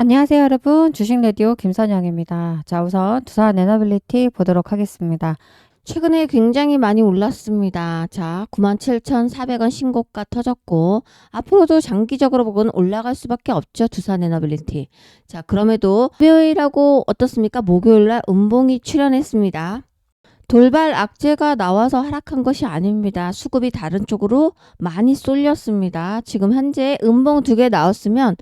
안녕하세요, 여러분. 주식 라디오 김선영입니다. 자, 우선 두산 에너빌리티 보도록 하겠습니다. 최근에 굉장히 많이 올랐습니다. 자, 97,400원 신고가 터졌고 앞으로도 장기적으로 보고는 올라갈 수밖에 없죠. 두산 에너빌리티. 자, 그럼에도 목요일하고 어떻습니까? 목요일날 음봉이 출현했습니다. 돌발 악재가 나와서 하락한 것이 아닙니다. 수급이 다른 쪽으로 많이 쏠렸습니다. 지금 현재 음봉 두 개 나왔으면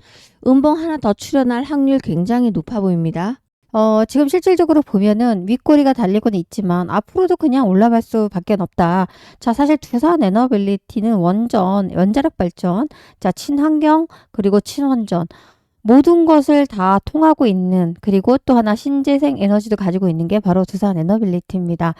음봉 하나 더 출현할 확률 굉장히 높아 보입니다. 어, 지금 실질적으로 보면은 윗꼬리가 달리고는 있지만 앞으로도 그냥 올라갈 수밖에 없다. 자, 사실 두산 에너빌리티는 원전, 원자력 발전, 자, 친환경, 그리고 친원전. 모든 것을 다 통하고 있는 그리고 또 하나 신재생 에너지도 가지고 있는 게 바로 두산 에너빌리티입니다.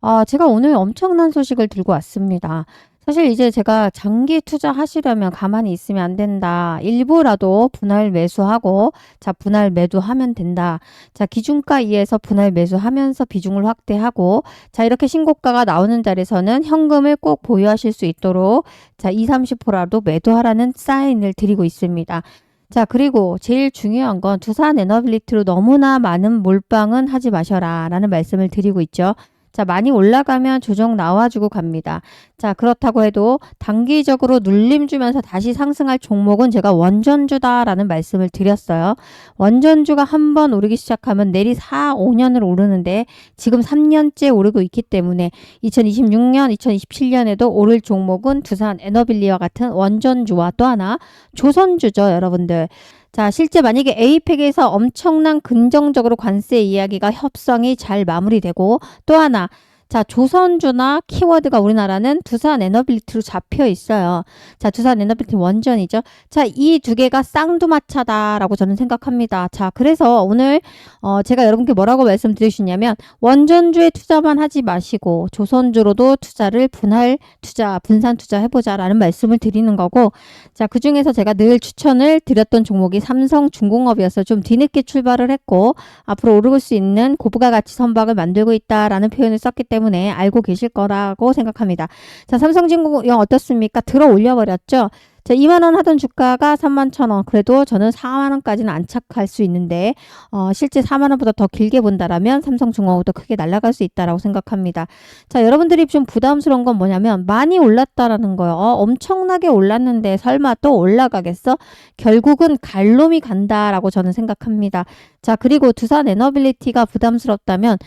아, 제가 오늘 엄청난 소식을 들고 왔습니다. 사실 이제 제가 장기 투자하시려면 가만히 있으면 안 된다. 일부라도 분할 매수하고, 자, 분할 매도하면 된다. 자, 기준가 이에서 분할 매수하면서 비중을 확대하고, 자, 이렇게 신고가가 나오는 자리에서는 현금을 꼭 보유하실 수 있도록, 자, 20, 30%라도 매도하라는 사인을 드리고 있습니다. 자, 그리고 제일 중요한 건 두산 에너빌리티로 너무나 많은 몰빵은 하지 마셔라 라는 말씀을 드리고 있죠. 자, 많이 올라가면 조정 나와주고 갑니다. 자, 그렇다고 해도 단기적으로 눌림 주면서 다시 상승할 종목은 제가 원전주다라는 말씀을 드렸어요. 원전주가 한 번 오르기 시작하면 내리 4, 5년을 오르는데 지금 3년째 오르고 있기 때문에 2026년, 2027년에도 오를 종목은 두산 에너빌리와 같은 원전주와 또 하나 조선주죠, 여러분들. 자, 실제 만약에 에이펙에서 엄청난 긍정적으로 관세 이야기가 협상이 잘 마무리되고 또 하나 자, 조선주나 키워드가 우리나라는 두산 에너빌리티로 잡혀 있어요. 자, 두산 에너빌리티 원전이죠. 자, 이 두 개가 쌍두마차다라고 저는 생각합니다. 자, 그래서 오늘 어, 제가 여러분께 뭐라고 말씀드리시냐면 원전주에 투자만 하지 마시고 조선주로도 투자를 분할 투자, 분산 투자 해보자라는 말씀을 드리는 거고 자, 그 중에서 제가 늘 추천을 드렸던 종목이 삼성중공업이어서 좀 뒤늦게 출발을 했고 앞으로 오르고 수 있는 고부가 가치 선박을 만들고 있다라는 표현을 썼기 때문에 알고 계실 거라고 생각합니다. 자, 삼성중공업 어떻습니까? 들어 올려버렸죠? 자, 2만 원 하던 주가가 3만 천 원. 그래도 저는 4만 원까지는 안착할 수 있는데 어, 실제 4만 원보다 더 길게 본다라면 삼성중공업도 크게 날아갈 수 있다라고 생각합니다. 자, 여러분들이 좀 부담스러운 건 뭐냐면 많이 올랐다라는 거예요. 어, 엄청나게 올랐는데 설마 또 올라가겠어? 결국은 갈놈이 간다라고 저는 생각합니다. 자, 그리고 두산 에너빌리티가 부담스럽다면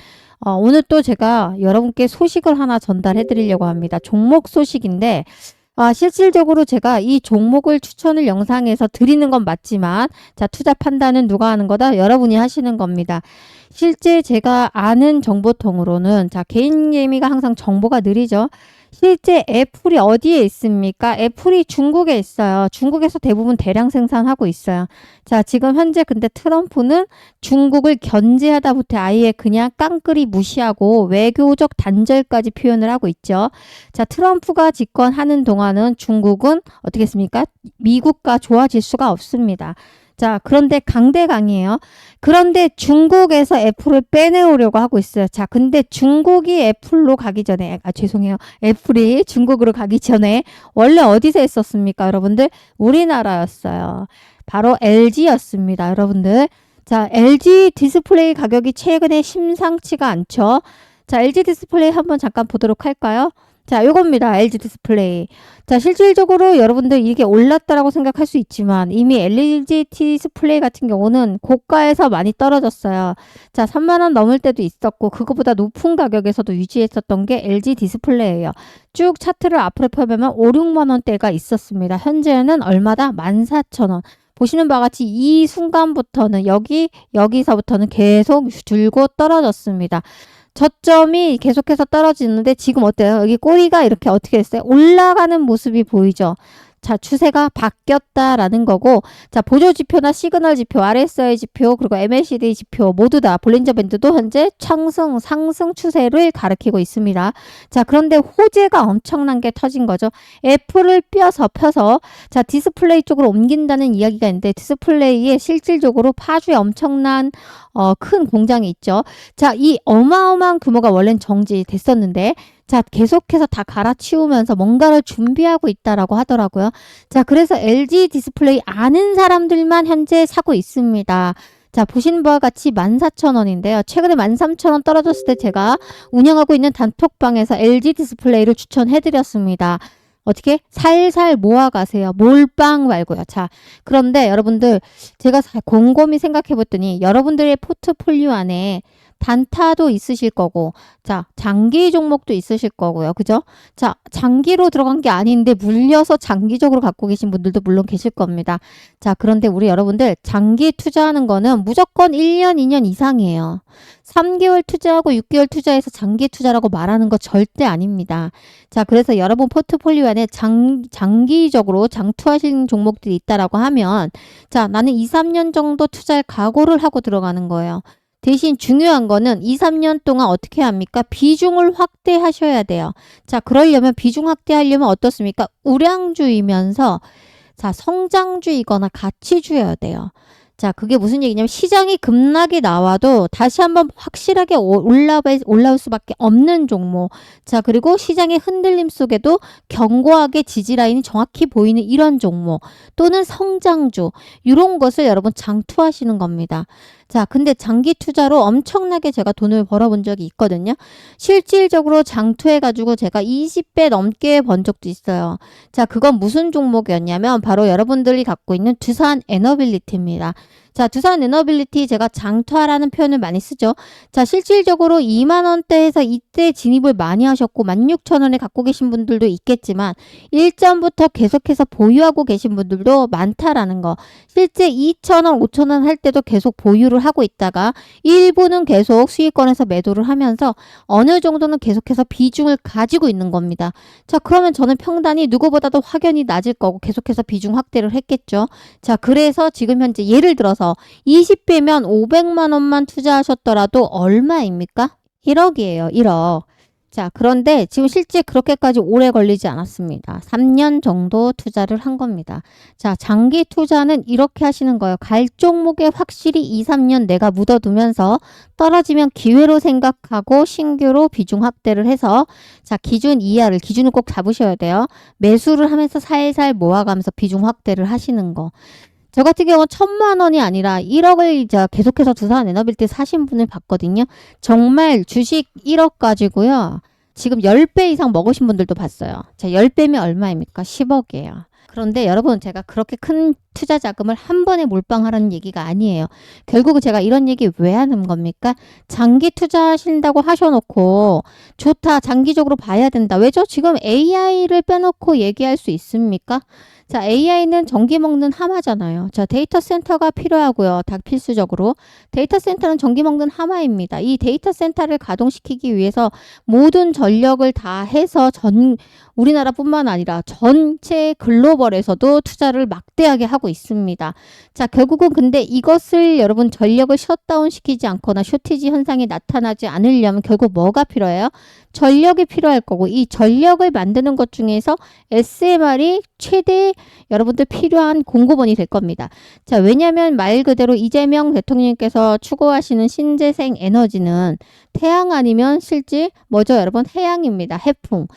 어, 오늘 또 제가 여러분께 소식을 하나 전달해 드리려고 합니다. 종목 소식인데 아, 실질적으로 제가 이 종목을 추천을 영상에서 드리는 건 맞지만, 자, 투자 판단은 누가 하는 거다? 여러분이 하시는 겁니다. 실제 제가 아는 정보통으로는, 자, 개인 예미가 항상 정보가 느리죠? 실제 애플이 어디에 있습니까? 애플이 중국에 있어요. 중국에서 대부분 대량 생산하고 있어요. 자, 지금 현재 근데 트럼프는 중국을 견제하다부터 아예 그냥 깡그리 무시하고 외교적 단절까지 표현을 하고 있죠. 자, 트럼프가 집권하는 동안은 중국은 어떻게 했습니까? 미국과 좋아질 수가 없습니다. 자, 그런데 강대강이에요. 그런데 중국에서 애플을 빼내오려고 하고 있어요. 자, 근데 중국이 애플로 가기 전에, 아, 죄송해요. 애플이 중국으로 가기 전에 원래 어디서 했었습니까, 여러분들? 우리나라였어요. 바로 LG였습니다, 여러분들. 자, LG 디스플레이 가격이 최근에 심상치가 않죠. 자, LG 디스플레이 한번 잠깐 보도록 할까요? 자, 요겁니다. LG 디스플레이. 자, 실질적으로 여러분들 이게 올랐다라고 생각할 수 있지만 이미 LG 디스플레이 같은 경우는 고가에서 많이 떨어졌어요. 자, 3만 원 넘을 때도 있었고 그거보다 높은 가격에서도 유지했었던 게 LG 디스플레이예요. 쭉 차트를 앞으로 펴보면 5, 6만 원대가 있었습니다. 현재는 얼마다? 14,000원. 보시는 바와 같이 이 순간부터는 여기 여기서부터는 계속 줄고 떨어졌습니다. 저점이 계속해서 떨어지는데 지금 어때요? 여기 꼬리가 이렇게 어떻게 됐어요? 올라가는 모습이 보이죠? 자, 추세가 바뀌었다라는 거고, 자, 보조 지표나 시그널 지표, RSI 지표, 그리고 MACD 지표 모두 다 볼린저 밴드도 현재 상승, 상승 추세를 가리키고 있습니다. 자, 그런데 호재가 엄청난 게 터진 거죠. 애플을 뼈서 펴서, 자, 디스플레이 쪽으로 옮긴다는 이야기가 있는데, 디스플레이에 실질적으로 파주에 엄청난, 어, 큰 공장이 있죠. 자, 이 어마어마한 규모가 원래는 정지됐었는데, 자, 계속해서 다 갈아치우면서 뭔가를 준비하고 있다라고 하더라고요. 자, 그래서 LG 디스플레이 아는 사람들만 현재 사고 있습니다. 자, 보시는 바와 같이 14,000원인데요. 최근에 13,000원 떨어졌을 때 제가 운영하고 있는 단톡방에서 LG 디스플레이를 추천해드렸습니다. 어떻게? 살살 모아가세요. 몰빵 말고요. 자, 그런데 여러분들, 제가 사- 곰곰이 생각해 봤더니 여러분들의 포트폴리오 안에 단타도 있으실 거고, 자, 장기 종목도 있으실 거고요. 그죠? 자, 장기로 들어간 게 아닌데 물려서 장기적으로 갖고 계신 분들도 물론 계실 겁니다. 자, 그런데 우리 여러분들 장기 투자하는 거는 무조건 1년, 2년 이상이에요. 3개월 투자하고 6개월 투자해서 장기 투자라고 말하는 거 절대 아닙니다. 자, 그래서 여러분 포트폴리오 안에 장, 장기적으로 장투하신 종목들이 있다라고 하면, 자, 나는 2, 3년 정도 투자할 각오를 하고 들어가는 거예요. 대신 중요한 거는 2, 3년 동안 어떻게 합니까? 비중을 확대하셔야 돼요. 자, 그러려면 비중 확대하려면 어떻습니까? 우량주이면서 자, 성장주이거나 가치주여야 돼요. 자, 그게 무슨 얘기냐면 시장이 급락이 나와도 다시 한번 확실하게 오- 올라 올라올 수밖에 없는 종목. 자, 그리고 시장의 흔들림 속에도 견고하게 지지 라인이 정확히 보이는 이런 종목 또는 성장주 이런 것을 여러분 장투하시는 겁니다. 자, 근데 장기 투자로 엄청나게 제가 돈을 벌어본 적이 있거든요. 실질적으로 장투해가지고 제가 20배 넘게 번 적도 있어요. 자, 그건 무슨 종목이었냐면 바로 여러분들이 갖고 있는 두산 에너빌리티입니다. 자, 두산 에너빌리티 제가 장투하라는 표현을 많이 쓰죠. 자, 실질적으로 2만 원대에서 이때 진입을 많이 하셨고 16,000원에 갖고 계신 분들도 있겠지만 일전부터 계속해서 보유하고 계신 분들도 많다라는 거. 실제 2,000원, 5,000원 할 때도 계속 보유를 하고 있다가 일부는 계속 수익권에서 매도를 하면서 어느 정도는 계속해서 비중을 가지고 있는 겁니다. 자, 그러면 저는 평단이 누구보다도 확연히 낮을 거고 계속해서 비중 확대를 했겠죠. 자, 그래서 지금 현재 예를 들어서 20배면 500만 원만 투자하셨더라도 얼마입니까? 1억이에요. 1억. 자, 그런데 지금 실제 그렇게까지 오래 걸리지 않았습니다. 3년 정도 투자를 한 겁니다. 자, 장기 투자는 이렇게 하시는 거예요. 갈 종목에 확실히 2, 3년 내가 묻어두면서 떨어지면 기회로 생각하고 신규로 비중 확대를 해서 자, 기준 이하를 기준을 꼭 잡으셔야 돼요. 매수를 하면서 살살 모아가면서 비중 확대를 하시는 거. 저 같은 경우는 천만 원이 아니라 1억을 이제 계속해서 두산 에너빌티 사신 분을 봤거든요. 정말 주식 1억 가지고요. 지금 10배 이상 먹으신 분들도 봤어요. 자, 10배면 얼마입니까? 10억이에요. 그런데 여러분 제가 그렇게 큰 투자 자금을 한 번에 몰빵하라는 얘기가 아니에요. 결국은 제가 이런 얘기 왜 하는 겁니까? 장기 투자하신다고 하셔놓고 좋다 장기적으로 봐야 된다. 왜죠? 지금 AI를 빼놓고 얘기할 수 있습니까? 자, AI는 전기 먹는 하마잖아요. 자, 데이터 센터가 필요하고요. 다 필수적으로. 데이터 센터는 전기 먹는 하마입니다. 이 데이터 센터를 가동시키기 위해서 모든 전력을 다 해서 전, 우리나라뿐만 아니라 전체 글로벌에서도 투자를 막대하게 하고 있습니다. 자, 결국은 근데 이것을 여러분 전력을 셧다운 시키지 않거나 쇼티지 현상이 나타나지 않으려면 결국 뭐가 필요해요? 전력이 필요할 거고 이 전력을 만드는 것 중에서 SMR이 최대 여러분들 필요한 공급원이 될 겁니다. 자, 왜냐하면 말 그대로 이재명 대통령께서 추구하시는 신재생 에너지는 태양 아니면 실제 뭐죠, 여러분? 해양입니다. 해풍.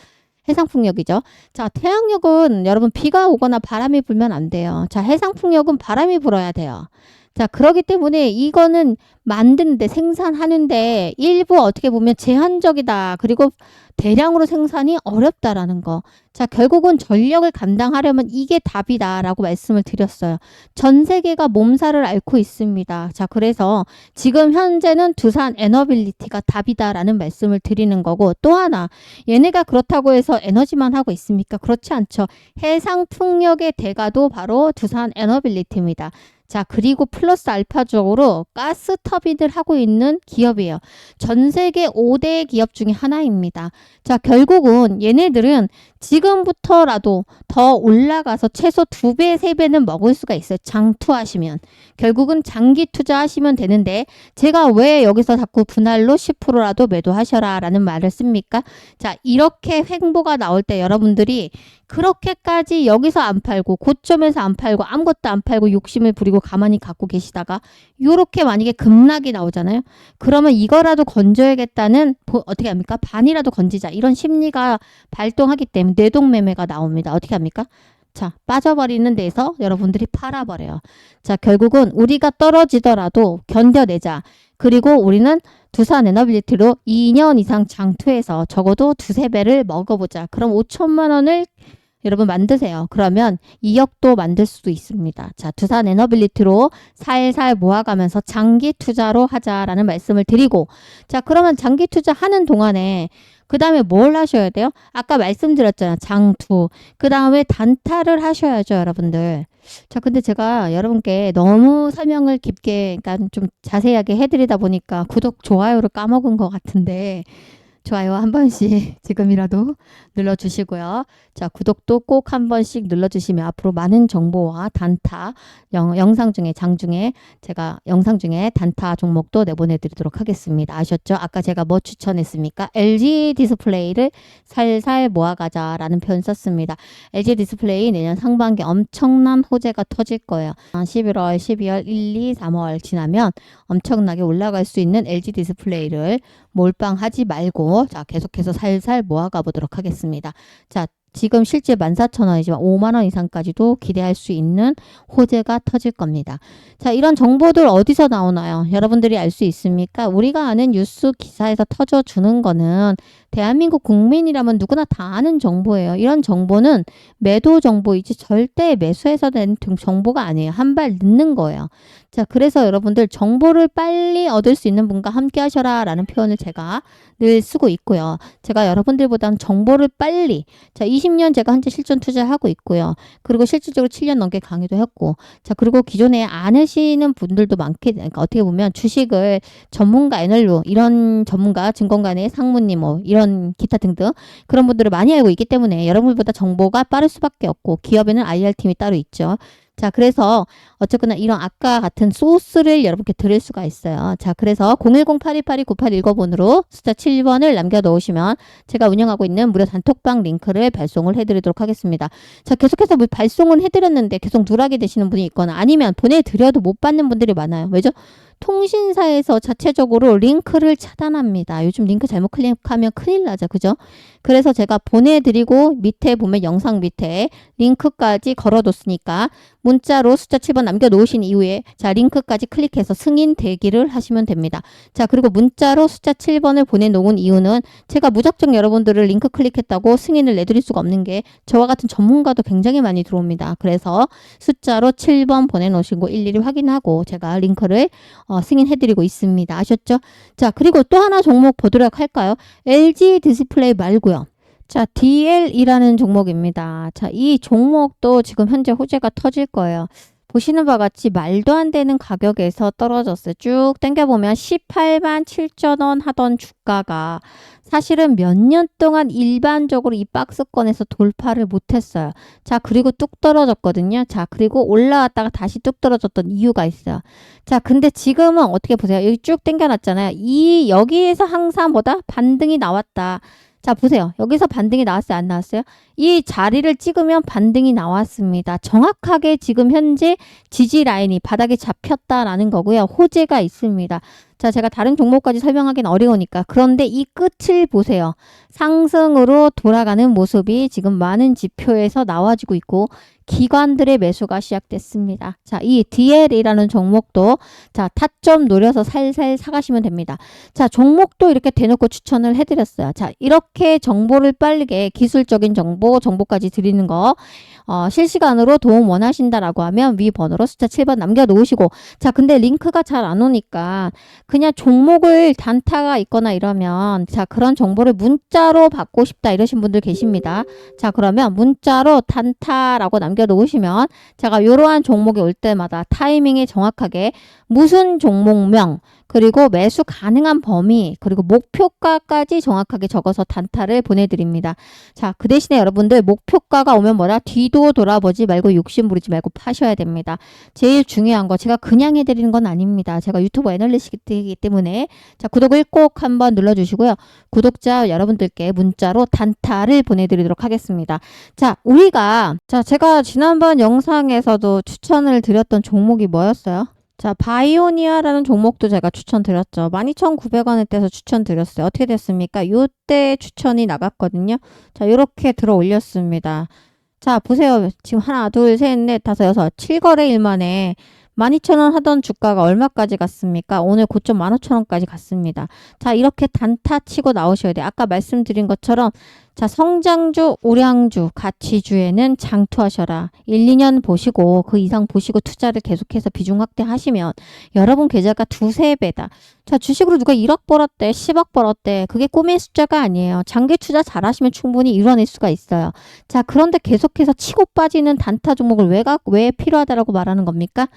해상풍력이죠. 자, 태양력은 여러분 비가 오거나 바람이 불면 안 돼요. 자, 해상풍력은 바람이 불어야 돼요. 자, 그러기 때문에 이거는 만드는데 생산하는데 일부 어떻게 보면 제한적이다. 그리고 대량으로 생산이 어렵다라는 거. 자, 결국은 전력을 감당하려면 이게 답이다라고 말씀을 드렸어요. 전 세계가 몸살을 앓고 있습니다. 자, 그래서 지금 현재는 두산 에너빌리티가 답이다라는 말씀을 드리는 거고 또 하나 얘네가 그렇다고 해서 에너지만 하고 있습니까? 그렇지 않죠. 해상 풍력의 대가도 바로 두산 에너빌리티입니다. 자, 그리고 플러스 알파적으로 가스 터빈을 하고 있는 기업이에요. 전 세계 5대 기업 중에 하나입니다. 자, 결국은 얘네들은 지금부터라도 더 올라가서 최소 2배, 3배는 먹을 수가 있어요. 장투하시면. 결국은 장기 투자하시면 되는데 제가 왜 여기서 자꾸 분할로 10%라도 매도하셔라 라는 말을 씁니까? 자, 이렇게 횡보가 나올 때 여러분들이 그렇게까지 여기서 안 팔고 고점에서 안 팔고 아무것도 안 팔고 욕심을 부리고 가만히 갖고 계시다가 요렇게 만약에 급락이 나오잖아요. 그러면 이거라도 건져야겠다는 보- 어떻게 합니까? 반이라도 건지자 이런 심리가 발동하기 때문에 뇌동매매가 나옵니다. 어떻게 합니까? 자, 빠져버리는 데서 여러분들이 팔아버려요. 자, 결국은 우리가 떨어지더라도 견뎌내자. 그리고 우리는 두산 에너빌리티로 2년 이상 장투해서 적어도 두세 배를 먹어보자. 그럼 5천만 원을 여러분 만드세요. 그러면 2억도 만들 수도 있습니다. 자, 두산 에너빌리티로 살살 모아가면서 장기 투자로 하자라는 말씀을 드리고, 자, 그러면 장기 투자하는 동안에 그 다음에 뭘 하셔야 돼요? 아까 말씀드렸잖아요. 장투. 그 다음에 단타를 하셔야죠, 여러분들. 자, 근데 제가 여러분께 너무 설명을 깊게, 그러니까 좀 자세하게 해드리다 보니까 구독, 좋아요를 까먹은 것 같은데, 좋아요 한 번씩 지금이라도 눌러주시고요. 자, 구독도 꼭 한 번씩 눌러주시면 앞으로 많은 정보와 단타, 영, 영상 중에, 장 중에, 제가 영상 중에 단타 종목도 내보내드리도록 하겠습니다. 아셨죠? 아까 제가 뭐 추천했습니까? LG 디스플레이를 살살 모아가자라는 표현 썼습니다. LG 디스플레이 내년 상반기 엄청난 호재가 터질 거예요. 11월, 12월, 1, 2, 3월 지나면 엄청나게 올라갈 수 있는 LG 디스플레이를 몰빵하지 말고 자 계속해서 살살 모아가 보도록 하겠습니다. 자 지금 실제 14,000원이지만 5만 원 이상까지도 기대할 수 있는 호재가 터질 겁니다. 자, 이런 정보들 어디서 나오나요? 여러분들이 알 수 있습니까? 우리가 아는 뉴스 기사에서 터져 주는 거는 대한민국 국민이라면 누구나 다 아는 정보예요. 이런 정보는 매도 정보이지 절대 매수해서 된 정보가 아니에요. 한 발 늦는 거예요. 자, 그래서 여러분들 정보를 빨리 얻을 수 있는 분과 함께 하셔라 라는 표현을 제가 늘 쓰고 있고요. 제가 여러분들보다는 정보를 빨리, 자, 20년 제가 현재 실전 투자하고 있고요. 그리고 실질적으로 7년 넘게 강의도 했고, 자, 그리고 기존에 안 하시는 분들도 많게, 그러니까 어떻게 보면 주식을 전문가 애널로, 이런 전문가, 증권가의 상무님, 뭐, 이런 기타 등등, 그런 분들을 많이 알고 있기 때문에 여러분보다 정보가 빠를 수밖에 없고, 기업에는 IR팀이 따로 있죠. 자, 그래서 어쨌거나 이런 아까 같은 소스를 여러분께 드릴 수가 있어요. 자, 그래서 010-8282-9819번으로 숫자 7번을 남겨 놓으시면 제가 운영하고 있는 무료 단톡방 링크를 발송을 해드리도록 하겠습니다. 자, 계속해서 뭐 발송은 해드렸는데 계속 누락이 되시는 분이 있거나 아니면 보내드려도 못 받는 분들이 많아요. 왜죠? 통신사에서 자체적으로 링크를 차단합니다. 요즘 링크 잘못 클릭하면 큰일 나죠. 그죠? 그래서 제가 보내드리고 밑에 보면 영상 밑에 링크까지 걸어뒀으니까 문자로 숫자 7번 남겨놓으신 이후에 자 링크까지 클릭해서 승인 대기를 하시면 됩니다. 자 그리고 문자로 숫자 7번을 보내놓은 이유는 제가 무작정 여러분들을 링크 클릭했다고 승인을 내드릴 수가 없는 게 저와 같은 전문가도 굉장히 많이 들어옵니다. 그래서 숫자로 7번 보내놓으시고 일일이 확인하고 제가 링크를 어, 승인해드리고 있습니다. 아셨죠? 자 그리고 또 하나 종목 보도록 할까요? LG 디스플레이 말고요. 자, DL이라는 종목입니다. 자, 이 종목도 지금 현재 호재가 터질 거예요. 보시는 바와 같이 말도 안 되는 가격에서 떨어졌어요. 쭉 당겨보면 18만 7천 원 하던 주가가 사실은 몇 년 동안 일반적으로 이 박스권에서 돌파를 못했어요. 자, 그리고 뚝 떨어졌거든요. 자, 그리고 올라왔다가 다시 뚝 떨어졌던 이유가 있어요. 자, 근데 지금은 어떻게 보세요? 여기 쭉 당겨놨잖아요. 이, 여기에서 항상 뭐다? 반등이 나왔다. 자, 보세요. 여기서 반등이 나왔어요? 안 나왔어요? 이 자리를 찍으면 반등이 나왔습니다. 정확하게 지금 현재 지지 라인이 바닥에 잡혔다라는 거고요. 호재가 있습니다. 자, 제가 다른 종목까지 설명하기는 어려우니까. 그런데 이 끝을 보세요. 상승으로 돌아가는 모습이 지금 많은 지표에서 나와지고 있고, 기관들의 매수가 시작됐습니다. 자, 이 DL이라는 종목도 자, 타점 노려서 살살 사가시면 됩니다. 자, 종목도 이렇게 대놓고 추천을 해드렸어요. 자, 이렇게 정보를 빠르게 기술적인 정보, 정보까지 드리는 거, 어, 실시간으로 도움 원하신다라고 하면 위 번호로 숫자 7번 남겨놓으시고, 자, 근데 링크가 잘 안 오니까 그냥 종목을 단타가 있거나 이러면, 자, 그런 정보를 문자로 받고 싶다 이러신 분들 계십니다. 자, 그러면 문자로 단타라고 남겨놓으시면 제가 이러한 종목이 올 때마다 타이밍에 정확하게 무슨 종목명, 그리고 매수 가능한 범위, 그리고 목표가까지 정확하게 적어서 단타를 보내드립니다. 자, 그 대신에 여러분들 목표가가 오면 뭐다? 뒤도 돌아보지 말고 욕심 부리지 말고 파셔야 됩니다. 제일 중요한 거 제가 그냥 해드리는 건 아닙니다. 제가 유튜브 애널리스트이기 때문에 자 구독을 꼭 한번 눌러주시고요. 구독자 여러분들께 문자로 단타를 보내드리도록 하겠습니다. 자 우리가 자 제가 지난번 영상에서도 추천을 드렸던 종목이 뭐였어요? 자, 바이오니아라는 종목도 제가 추천드렸죠. 12,900원에 떼서 추천드렸어요. 어떻게 됐습니까? 요때 추천이 나갔거든요. 자, 요렇게 들어 올렸습니다. 자, 보세요. 지금 하나, 둘, 셋, 넷, 다섯, 여섯, 7거래 일 만에 12,000원 하던 주가가 얼마까지 갔습니까? 오늘 고점 15,000원까지 갔습니다. 자, 이렇게 단타 치고 나오셔야 돼요. 아까 말씀드린 것처럼 자, 성장주, 우량주, 가치주에는 장투하셔라. 1, 2년 보시고 그 이상 보시고 투자를 계속해서 비중 확대하시면 여러분 계좌가 두세 배다. 자, 주식으로 누가 1억 벌었대, 10억 벌었대. 그게 꿈의 숫자가 아니에요. 장기 투자 잘하시면 충분히 이뤄낼 수가 있어요. 자, 그런데 계속해서 치고 빠지는 단타 종목을 왜, 가, 왜 필요하다라고 말하는 겁니까?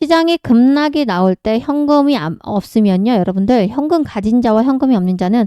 시장이 급락이 나올 때 현금이 안- 없으면요. 여러분들 현금 가진 자와 현금이 없는 자는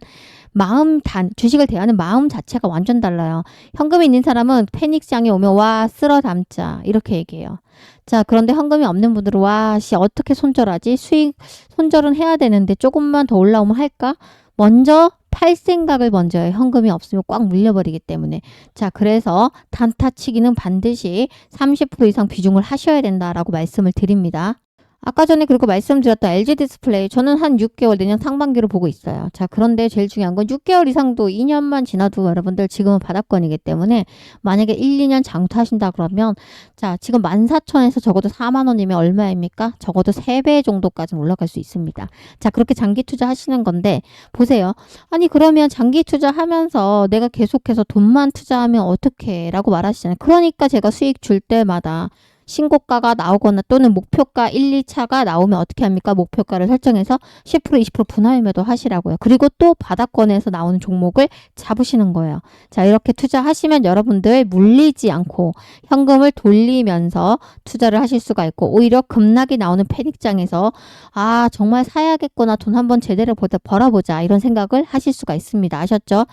마음 단 주식을 대하는 마음 자체가 완전 달라요. 현금이 있는 사람은 패닉장에 오면 와 쓸어 담자 이렇게 얘기해요. 자 그런데 현금이 없는 분들은 와씨 어떻게 손절하지 수익 손절은 해야 되는데 조금만 더 올라오면 할까? 먼저 팔 생각을 먼저 해요. 현금이 없으면 꽉 물려버리기 때문에. 자, 그래서 단타 치기는 반드시 30% 이상 비중을 하셔야 된다라고 말씀을 드립니다. 아까 전에 그리고 말씀드렸던 LG 디스플레이 저는 한 6개월 내년 상반기로 보고 있어요. 자, 그런데 제일 중요한 건 6개월 이상도 2년만 지나도 여러분들 지금은 바닥권이기 때문에 만약에 1, 2년 장투하신다 그러면 자, 지금 14,000에서 적어도 4만 원이면 얼마입니까? 적어도 3배 정도까지는 올라갈 수 있습니다. 자, 그렇게 장기 투자하시는 건데 보세요. 아니 그러면 장기 투자하면서 내가 계속해서 돈만 투자하면 어떻게 라고 말하시잖아요. 그러니까 제가 수익 줄 때마다 신고가가 나오거나 또는 목표가 1, 2차가 나오면 어떻게 합니까? 목표가를 설정해서 10% 20% 분할 매도 하시라고요. 그리고 또 바닥권에서 나오는 종목을 잡으시는 거예요. 자, 이렇게 투자하시면 여러분들 물리지 않고 현금을 돌리면서 투자를 하실 수가 있고 오히려 급락이 나오는 패닉장에서 아, 정말 사야겠구나. 돈 한번 제대로 보자, 벌어보자. 이런 생각을 하실 수가 있습니다. 아셨죠?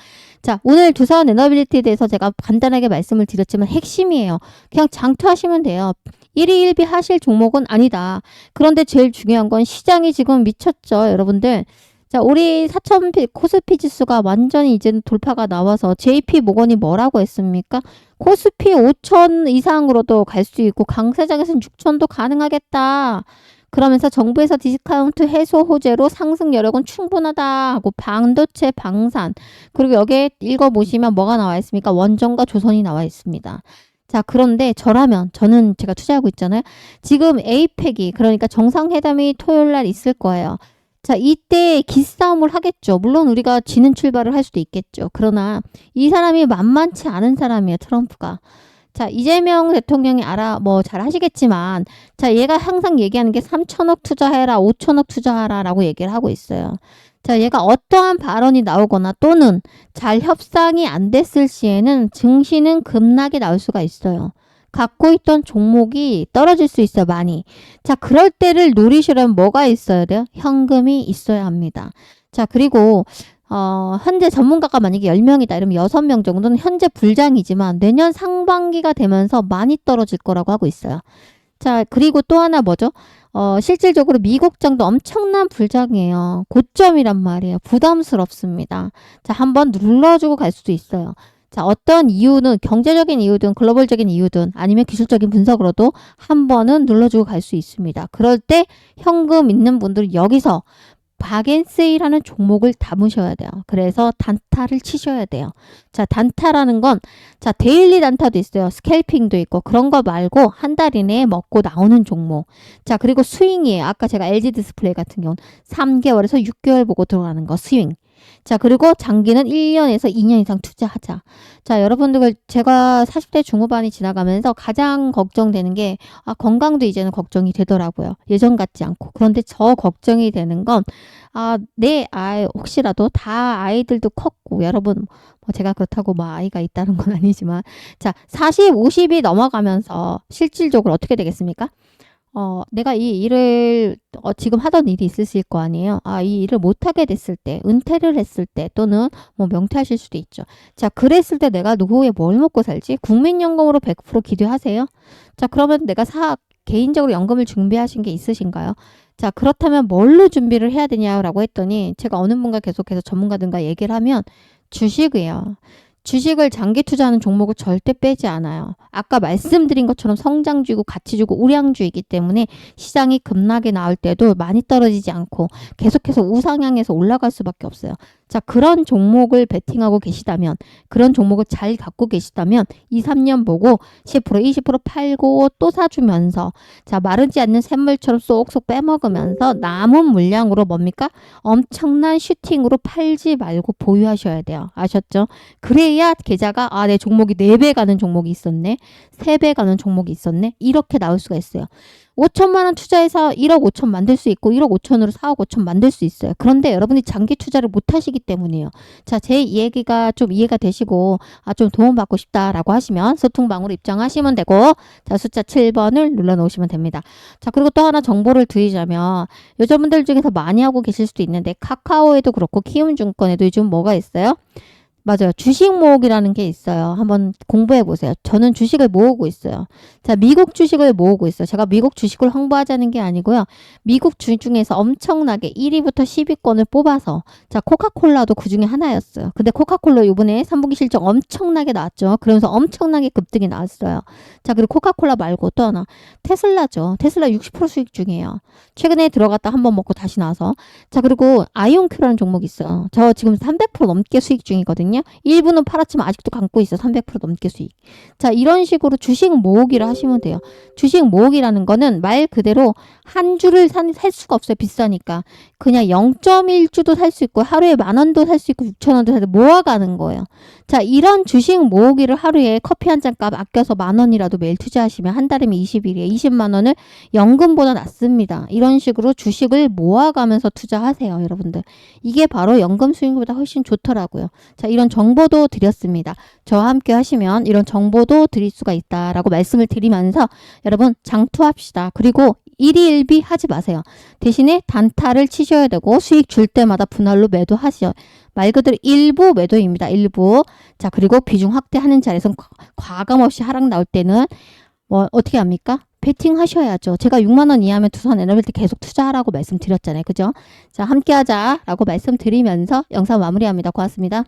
자, 오늘 두사원 에너빌리티에 대해서 제가 간단하게 말씀을 드렸지만 핵심이에요. 그냥 장투하시면 돼요. 일희일비 하실 종목은 아니다. 그런데 제일 중요한 건 시장이 지금 미쳤죠, 여러분들. 자, 우리 4천 코스피 지수가 완전히 이제는 돌파가 나와서 JP 모건이 뭐라고 했습니까? 코스피 5천 이상으로도 갈 수 있고 강세장에서는 6천도 가능하겠다. 그러면서 정부에서 디스카운트 해소 호재로 상승 여력은 충분하다 하고 반도체 방산 그리고 여기에 읽어보시면 뭐가 나와 있습니까? 원전과 조선이 나와 있습니다. 자, 그런데 저라면 저는 제가 투자하고 있잖아요. 지금 에이펙이 그러니까 정상회담이 토요일 날 있을 거예요. 자, 이때 기싸움을 하겠죠. 물론 우리가 지는 출발을 할 수도 있겠죠. 그러나 이 사람이 만만치 않은 사람이에요. 트럼프가. 자, 이재명 대통령이 알아, 뭐, 잘 하시겠지만, 자, 얘가 항상 얘기하는 게 3천억 투자해라, 5천억 투자하라 라고 얘기를 하고 있어요. 자, 얘가 어떠한 발언이 나오거나 또는 잘 협상이 안 됐을 시에는 증시는 급락이 나올 수가 있어요. 갖고 있던 종목이 떨어질 수 있어요, 많이. 자, 그럴 때를 노리시려면 뭐가 있어야 돼요? 현금이 있어야 합니다. 자, 그리고 어, 현재 전문가가 만약에 10명이다 이러면 6명 정도는 현재 불장이지만 내년 상반기가 되면서 많이 떨어질 거라고 하고 있어요. 자, 그리고 또 하나 뭐죠? 어, 실질적으로 미국장도 엄청난 불장이에요. 고점이란 말이에요. 부담스럽습니다. 자, 한번 눌러주고 갈 수도 있어요. 자, 어떤 이유는 경제적인 이유든 글로벌적인 이유든 아니면 기술적인 분석으로도 한 번은 눌러주고 갈 수 있습니다. 그럴 때 현금 있는 분들은 여기서 박앤세이라는 종목을 담으셔야 돼요. 그래서 단타를 치셔야 돼요. 자, 단타라는 건, 자, 데일리 단타도 있어요. 스캘핑도 있고, 그런 거 말고 한 달 이내에 먹고 나오는 종목. 자, 그리고 스윙이에요. 아까 제가 LG 디스플레이 같은 경우는 3개월에서 6개월 보고 들어가는 거, 스윙. 자, 그리고 장기는 1년에서 2년 이상 투자하자. 자, 여러분들, 제가 40대 중후반이 지나가면서 가장 걱정되는 게, 아, 건강도 이제는 걱정이 되더라고요. 예전 같지 않고. 그런데 저 걱정이 되는 건, 아, 내 아이, 혹시라도 다 아이들도 컸고, 여러분, 뭐 제가 그렇다고 뭐 아이가 있다는 건 아니지만, 자, 40, 50이 넘어가면서 실질적으로 어떻게 되겠습니까? 어, 내가 이 일을 어, 지금 하던 일이 있으실 거 아니에요. 아, 이 일을 못하게 됐을 때, 은퇴를 했을 때, 또는 뭐 명퇴하실 수도 있죠. 자, 그랬을 때 내가 노후에 뭘 먹고 살지? 국민연금으로 100% 기대하세요? 자, 그러면 내가 사, 개인적으로 연금을 준비하신 게 있으신가요? 자, 그렇다면 뭘로 준비를 해야 되냐라고 했더니 제가 어느 분과 계속해서 전문가들과 얘기를 하면 주식이에요. 주식을 장기 투자하는 종목을 절대 빼지 않아요. 아까 말씀드린 것처럼 성장주이고 가치주고 우량주이기 때문에 시장이 급락에 나올 때도 많이 떨어지지 않고 계속해서 우상향해서 올라갈 수밖에 없어요. 자, 그런 종목을 베팅하고 계시다면, 그런 종목을 잘 갖고 계시다면, 2, 3년 보고 10%, 20% 팔고 또 사주면서, 자, 마르지 않는 샘물처럼 쏙쏙 빼먹으면서 남은 물량으로 뭡니까? 엄청난 슈팅으로 팔지 말고 보유하셔야 돼요. 아셨죠? 그래야 계좌가, 아, 내 종목이 4배 가는 종목이 있었네. 3배 가는 종목이 있었네. 이렇게 나올 수가 있어요. 5천만 원 투자해서 1억 5천 만들 수 있고 1억 5천으로 4억 5천 만들 수 있어요. 그런데 여러분이 장기 투자를 못 하시기 때문이에요. 자, 제 얘기가 좀 이해가 되시고 아, 좀 도움받고 싶다라고 하시면 소통방으로 입장하시면 되고 자, 숫자 7번을 눌러 놓으시면 됩니다. 자, 그리고 또 하나 정보를 드리자면 여자분들 중에서 많이 하고 계실 수도 있는데 카카오에도 그렇고 키움증권에도 요즘 뭐가 있어요? 맞아요. 주식 모으기라는 게 있어요. 한번 공부해 보세요. 저는 주식을 모으고 있어요. 자, 미국 주식을 모으고 있어요. 제가 미국 주식을 홍보하자는 게 아니고요. 미국 주 중에서 엄청나게 1위부터 10위권을 뽑아서 자, 코카콜라도 그 중에 하나였어요. 근데 코카콜라 이번에 3분기 실적 엄청나게 나왔죠. 그러면서 엄청나게 급등이 나왔어요. 자, 그리고 코카콜라 말고 또 하나 테슬라죠. 테슬라 60% 수익 중이에요. 최근에 들어갔다 한번 먹고 다시 나와서 자, 그리고 아이온큐라는 종목이 있어요. 저 지금 300% 넘게 수익 중이거든요. 일부는 팔았지만 아직도 감고 있어. 300% 넘게 수익. 자, 이런 식으로 주식 모으기를 하시면 돼요. 주식 모으기라는 거는 말 그대로 한 주를 산, 살 수가 없어요. 비싸니까. 그냥 0.1주도 살 수 있고 하루에 만 원도 살 수 있고 6천 원도 살수 있고 모아가는 거예요. 자, 이런 주식 모으기를 하루에 커피 한 잔 값 아껴서 만 원이라도 매일 투자하시면 한 달이면 20일이에 20만 원을 연금보다 낫습니다. 이런 식으로 주식을 모아가면서 투자하세요, 여러분들. 이게 바로 연금 수익보다 훨씬 좋더라고요. 자, 이런 정보도 드렸습니다. 저와 함께 하시면 이런 정보도 드릴 수가 있다라고 말씀을 드리면서 여러분 장투합시다. 그리고 일희일비 하지 마세요. 대신에 단타를 치셔야 되고 수익 줄 때마다 분할로 매도하시죠. 말 그대로 일부 매도입니다. 일부. 자, 그리고 비중 확대하는 자리에서 과감 없이 하락 나올 때는 뭐 어떻게 합니까? 베팅 하셔야죠. 제가 6만 원 이하면 두산 에너빌티 계속 투자하라고 말씀드렸잖아요. 그죠? 자, 함께 하자라고 말씀드리면서 영상 마무리합니다. 고맙습니다.